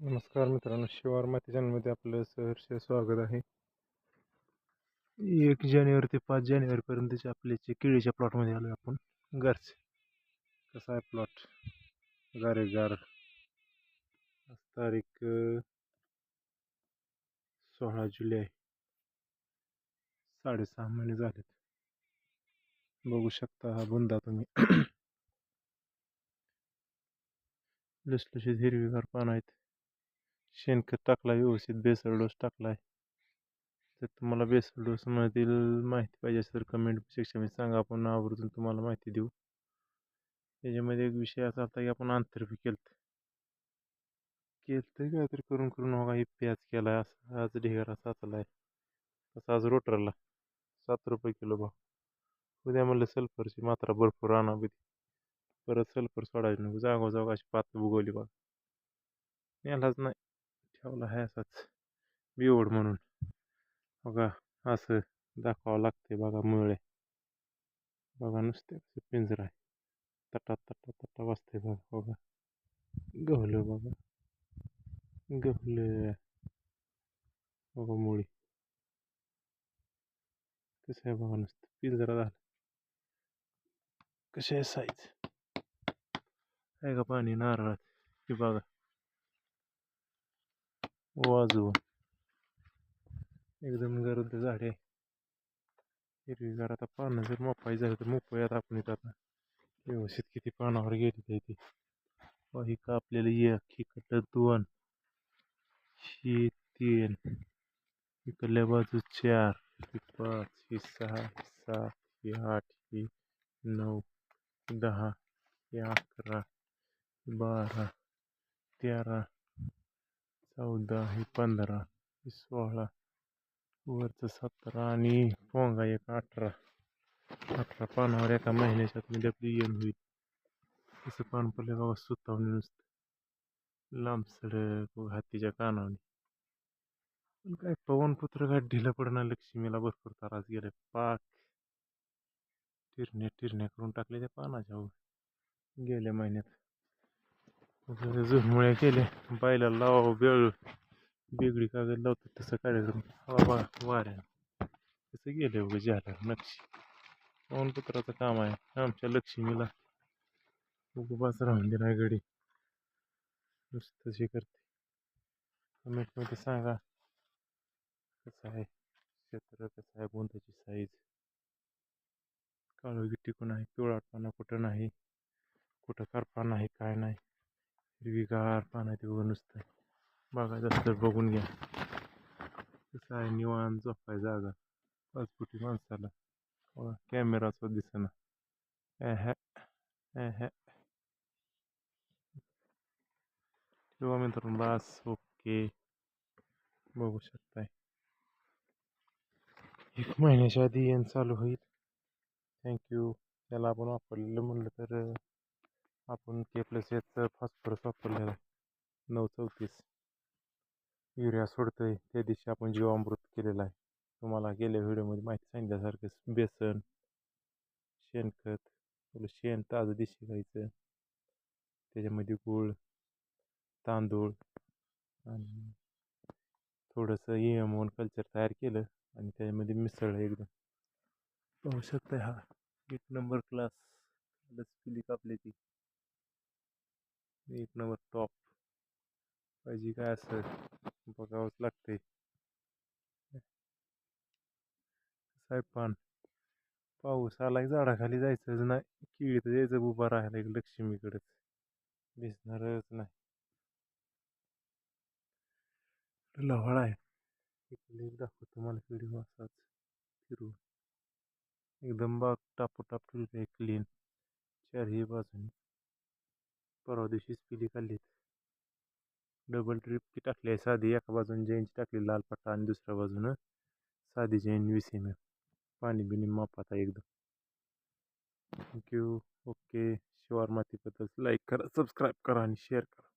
नमस्कार मित्रांनो शिवार माती चॅनलमध्ये आपलं सहर्ष स्वागत आहे. एक जानेवारी ते पाच जानेवारीपर्यंतचे आपले जे केळीच्या प्लॉटमध्ये आलो आपण घरचे कसा आहे प्लॉट गारेगार. आज तारीख सोळा जुलै. साडेसहा महिने झालेत. बघू शकता हा बुंदा तुम्ही. लसलशीत हिरवीगार पानं आहेत. शेणखत टाकला व्यवस्थित बेसळ डोस टाकला आहे जर तुम्हाला बेसल डोसमधील माहिती पाहिजे असेल तर कमेंट सेक्शनमध्ये सांगा. आपण आवर्जून तुम्हाला माहिती देऊ. त्याच्यामध्ये एक विषय असा होता की आपण आंतरपी केलं केलं काहीतरी करून करून बघा हे प्याज केला आहे असा आज ढिगारा साचला आहे तसा आज रोटरला सात रुपये किलो भाव. उद्या म्हणलं सल्फरची मात्रा भरपूर आणा परत सल्फर सोडायचं नको. जागो अशी पात उगवली बघा. यालाच नाही. ठेवला आहे असाच बिवड म्हणून बघा असं दाखवावं लागते बघा मुळे बघा नुसते कसं पिंजरा आहे तटा तटा तटा वाजते बघा बघा गहलं बघा गहलं बघा मुळी कसं आहे बघा नुसतं पिंजरा झाला कसे आहे साईज आहे का पाणी नारळात हे बघा वाजवून एकदम गरज झाडे. हिरवीगार आता पानं जर मोपाई झालं तर मोपायात आपण इथं आता व्यवस्थित किती पानावर गेली ते ती. ही कापलेली एक इकडलं दोन. ही तीन. इकडल्या बाजू चार. ही पाच ही सहा ही सात ही आठ ही नऊ दहा ही अकरा बारा तेरा चौदा ही पंधरा ही सोळा वरचं सतरा आणि पोंगा एक अठरा. अठरा पानावर एका महिन्याच्यात म्हणजे आपली येण होईल. तसं पान पडले बाबा सुतावणे नुसतं. लांब सडक हातीच्या कानावणी. पण काय पवनपुत्र काय ढिलं पडणार लक्ष्मीला भरपूर त्रास गेले पाक. टिरण्या टिरण्या करून टाकले त्या पानाच्या. हो. गेल्या महिन्यात. झुरमुळ्या केले बायला लावा हो, बेळ बेगडी कागद लावतात तसं कार्यक्रम हवा वाऱ्या. तसं गेले उगं ज्याला नक्षी. पवनपुत्राचं काम आहे. आमच्या लक्ष्मीला उगोबाच राहून दिलाय गडी. नुसतं तशी करते. कमेंटमध्ये सांगा. कसं आहे? क्षेत्र कसं आहे? बोंदाची साईज काळोगी टिकून आहे पिवळाटपणा कुठं नाही? कुठं करपा नाही काय नाही? हिरवीगार पानं ते बघून नुसतं. बघायचं असतं बघून घ्या. कसं आहे निवान झोपाय जागा. पाच फुटी माणसाला कॅमेरा सुद्धा दिसेना. ह्या ॲ ठेवा मित्रांनो बस ओके. बघू शकताय. एक महिन्याच्या आधी येण चालू होईल. थँक्यू याला आपण वापरलेलं म्हणलं तर आपण के प्लस याचं फॉस्फरस वापरलेलं आहे. नऊ चौतीस. युरिया सोडतं आहे त्या दिवशी आपण जीवामृत केलेलं आहे. तुम्हाला गेल्या व्हिडिओमध्ये माहिती सांगितल्यासारखं बेसन शेणखत आपलं शेण ताजं दिशी घ्यायचं त्याच्यामध्ये गूळ तांदूळ आणि थोडंसं एम कल्चर तयार केलं आणि त्याच्यामध्ये मिसळलं एकदम. पाहू शकता हा. एक नंबर क्लास लस पिली कापली ती? एक नंबर टॉप पाहिजे काय असं बघावंच लागते साहेबान पाऊस आला की झाडाखाली जायचंच नाही किळीत जायचं उभा राहायला एक लक्ष्मीकडेच. दिसणारच नाही. लव्हाळ आहे. इकडे एक दाखवतो मला व्हिडिओ असाच. फिरून. एकदम बाग टापोटाप ठेवली क्लीन चारही बाजूनी. परवा दिवशीच पिली खाल्लीत. डबल ट्रिपची टाकली आहे साधी एका बाजून जैनची टाकली लाल पट्टा आणि दुसऱ्या बाजूनं साधी जैन वीस एम एम पाणी बिनी मापात आहे एकदम. थँक्यू ओके शिवार मातीबद्दल लाईक करा सबस्क्राईब करा आणि शेअर करा.